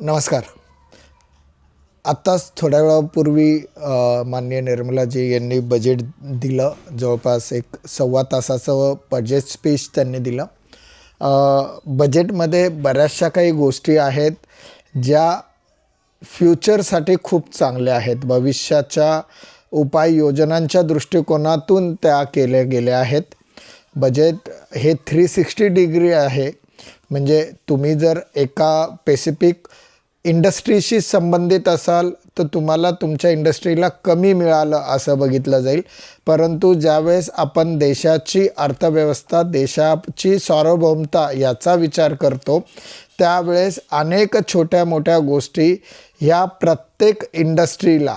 नमस्कार. आत्ताच थोड्या वेळापूर्वी अ, माननीय निर्मलाजी यांनी बजेट दिलं. जवळपास एक सव्वा तासाचं बजेट स्पीच त्यांनी दिलं. बजेटमध्ये बऱ्याचशा काही गोष्टी आहेत ज्या फ्युचरसाठी खूप चांगल्या आहेत. भविष्याच्या उपाययोजनांच्या दृष्टिकोनातून त्या केल्या गेल्या आहेत. बजेट हे थ्री सिक्स्टी डिग्री आहे. म्हणजे तुम्ही जर एका पेसिफिक इंडस्ट्रीशी संबंधित असाल तर तुम्हाला तुमच्या इंडस्ट्रीला कमी मिळालं असं बघितलं जाईल. परंतु ज्यावेळेस आपण देशाची अर्थव्यवस्था देशाची सार्वभौमता याचा विचार करतो त्यावेळेस अनेक छोट्या मोठ्या गोष्टी ह्या प्रत्येक इंडस्ट्रीला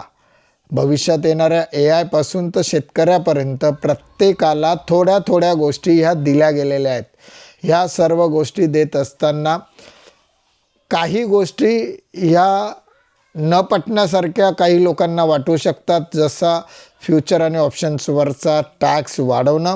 भविष्यात येणाऱ्या ए आयपासून तर शेतकऱ्यापर्यंत प्रत्येकाला थोड्या थोड्या गोष्टी ह्या दिल्या गेलेल्या आहेत. ह्या सर्व गोष्टी देत असताना काही गोष्टी ह्या न पटण्यासारख्या काही लोकांना वाटू शकतात जसा फ्युचर आणि ऑप्शन्सवरचा टॅक्स वाढवणं.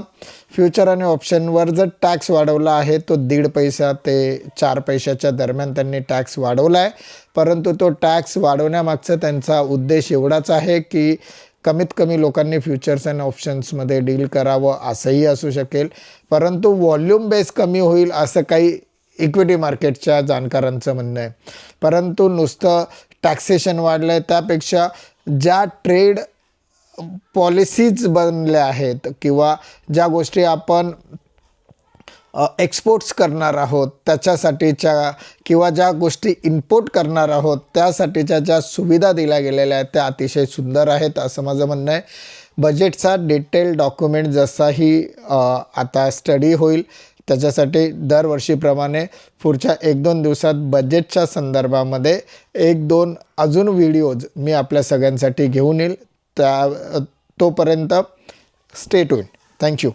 फ्युचर आणि ऑप्शनवर जर टॅक्स वाढवला आहे तो दीड पैसा ते चार पैशाच्या दरम्यान त्यांनी टॅक्स वाढवला आहे परंतु तो टॅक्स वाढवण्यामागचा त्यांचा उद्देश एवढाच आहे की कमीत कमी लोकांनी फ्युचर्स अँड ऑप्शन्समध्ये डील करावं असंही असू शकेल. परंतु व्हॉल्यूम बेस कमी होईल असं काही इक्विटी मार्केटच्या जाणकारांचं म्हणणं आहे. परंतु नुसतं टॅक्सेशन वाढलं आहे त्यापेक्षा ज्या ट्रेड पॉलिसीज बनल्या आहेत किंवा ज्या गोष्टी आपण एक्सपोर्ट्स करणार आहोत त्याच्यासाठीच्या किंवा ज्या गोष्टी इम्पोर्ट करणार आहोत त्यासाठीच्या ज्या सुविधा दिल्या गेलेल्या आहेत त्या अतिशय सुंदर आहेत असं माझं म्हणणं आहे. बजेटचा डिटेल डॉक्युमेंट जसाही आता स्टडी होईल त्याच्यासाठी दरवर्षीप्रमाणे पुढच्या एक दोन दिवसात बजेटच्या संदर्भामध्ये एक दोन अजून व्हिडिओज मी आपल्या सगळ्यांसाठी घेऊन येईल. त्या तोपर्यंत स्टेट होईल थँक्यू